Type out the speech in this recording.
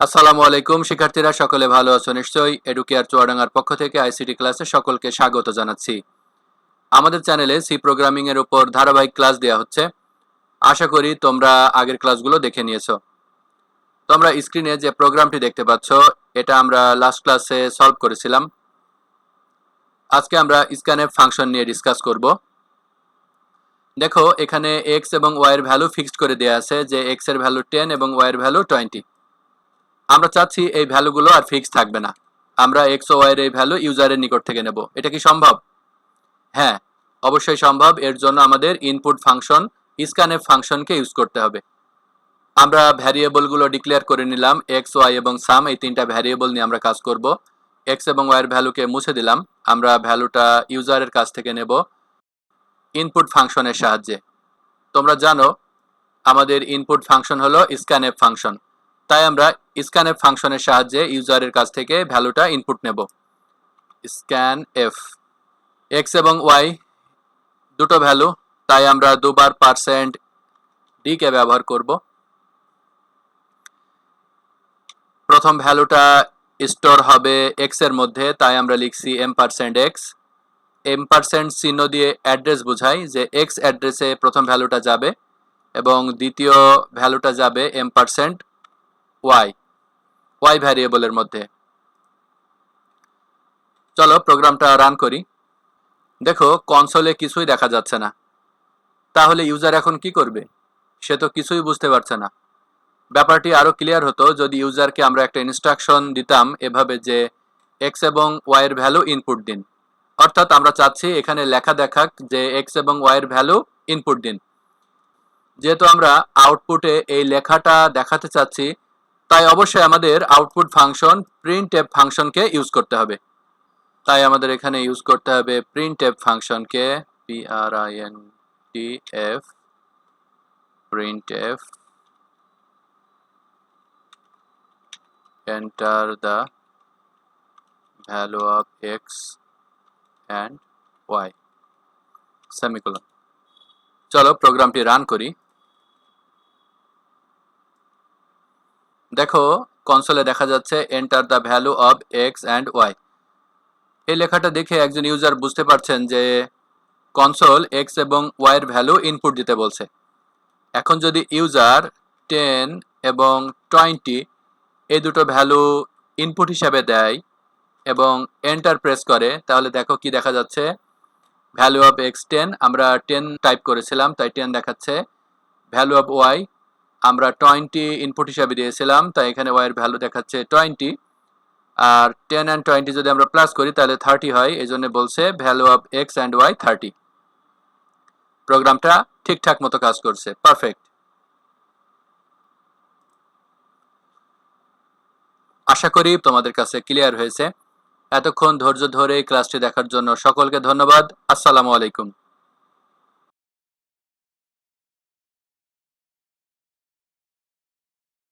আসসালামু আলাইকুম, শিক্ষার্থীরা, সকলে ভালো আছো নিশ্চয়ই? এডুকেয়ার চুয়াডাঙ্গার পক্ষ থেকে আইসিটি ক্লাসে সকলকে স্বাগত জানাচ্ছি। আমাদের চ্যানেলে সি প্রোগ্রামিং এর উপর ধারাবাহিক ক্লাস দেওয়া হচ্ছে। আশা করি তোমরা আগের ক্লাসগুলো দেখে নিয়েছো। তোমরা স্ক্রিনে যে প্রোগ্রামটি দেখতে পাচ্ছ, এটা আমরা লাস্ট ক্লাসে সলভ করেছিলাম। আজকে আমরা স্ক্যানএফ ফাংশন নিয়ে ডিসকাস করব। দেখো, এখানে এক্স এবং ওয়াই এর ভ্যালু ফিক্সড করে দেওয়া আছে যে এক্সের ভ্যালু টেন এবং ওয়াই এর ভ্যালু টোয়েন্টি আমরা চাচ্ছি এই ভ্যালুগুলো আর ফিক্স থাকবে না। আমরা এক্স ওয়াই এর এই ভ্যালু ইউজারের নিকট থেকে নেব। এটা কি সম্ভব? হ্যাঁ অবশ্যই সম্ভব। এর জন্য আমাদের ইনপুট ফাংশন স্ক্যানএফ ফাংশনকে ইউজ করতে হবে। আমরা ভ্যারিয়েবলগুলো ডিক্লেয়ার করে নিলাম। এক্স ওয়াই এবং সাম এই তিনটা ভ্যারিয়েবল নিয়ে আমরা কাজ করব। এক্স এবং ওয়াই এর ভ্যালুকে মুছে দিলাম। আমরা ভ্যালুটা ইউজারের কাছ থেকে নেব ইনপুট ফাংশনের সাহায্যে। তোমরা জানো, আমাদের ইনপুট ফাংশন হলো স্ক্যানএফ ফাংশন তাই আমরা স্ক্যানএফ ফাংশনের সাহায্যে ইউজারের কাছ থেকে ভ্যালুটা ইনপুট নেব। স্ক্যান এফ এক্স এবং ওয়াই দুটো ভ্যালু, তাই আমরা দুবার পার্সেন্ট ডি কে ব্যবহার করব। প্রথম ভ্যালুটা স্টোর হবে এক্সের মধ্যে, তাই আমরা লিখছি ampersand x ampersand চিহ্ন দিয়ে অ্যাড্রেস বোঝাই যে এক্স অ্যাড্রেসে প্রথম ভ্যালুটা যাবে এবং দ্বিতীয় ভ্যালুটা যাবে এম পার্সেন্ট ওয়াই ওয়াই ভ্যারিয়েবলের মধ্যে। চলো প্রোগ্রামটা রান করি। দেখো কনসোলে কিছুই দেখা যাচ্ছে না। তাহলে ইউজার এখন কি করবে? সে তো কিছুই বুঝতে পারছে না। ব্যাপারটি আরও ক্লিয়ার হতো যদি ইউজারকে আমরা একটা ইনস্ট্রাকশন দিতাম এভাবে যে এক্স এবং ওয়াই এর ভ্যালু ইনপুট দিন। অর্থাৎ আমরা চাচ্ছি এখানে লেখা দেখাক যে এক্স এবং ওয়াই এর ভ্যালু ইনপুট দিন। যেহেতু আমরা আউটপুটে এই লেখাটা দেখাতে চাচ্ছি তাই অবশ্যই আমাদের আউটপুট ফাংশন প্রিন্ট এফ ফাংশনকে ইউজ করতে হবে। তাই আমাদের এখানে ইউজ করতে হবে প্রিন্ট এফ ফাংশনকে P R I N T F printf enter the value of x and y, semicolon চলো প্রোগ্রামটি রান করি। দেখো কনসোলে দেখা যাচ্ছে enter the value of x and y এই লেখাটা দেখে একজন ইউজার বুঝতে পারছেন যে কনসোল এক্স এবং ওয়াইয়ের ভ্যালু ইনপুট দিতে বলছে। এখন যদি ইউজার টেন এবং টোয়েন্টি এই দুটো ভ্যালু ইনপুট হিসাবে দেয় এবং এন্টার প্রেস করে, তাহলে দেখো কি দেখা যাচ্ছে? ভ্যালু অফ এক্স টেন আমরা টেন টাইপ করেছিলাম, তাই টেন দেখাচ্ছে। ভ্যালু অফ ওয়াই আমরা টোয়েন্টি ইনপুট হিসাবে দিয়েছিলাম, তাই এখানে ওয়াইয়ের ভ্যালু দেখাচ্ছে টোয়েন্টি আর টেন অ্যান্ড টোয়েন্টি যদি আমরা প্লাস করি, তাহলে থার্টি হয় এই জন্য বলছে value of x and y thirty প্রোগ্রামটা ঠিকঠাক মতো কাজ করছে পারফেক্ট আশা করি তোমাদের কাছে ক্লিয়ার হয়েছে। এতক্ষণ ধৈর্য ধরে ক্লাসটি দেখার জন্য সকলকে ধন্যবাদ। আসসালামু আলাইকুম।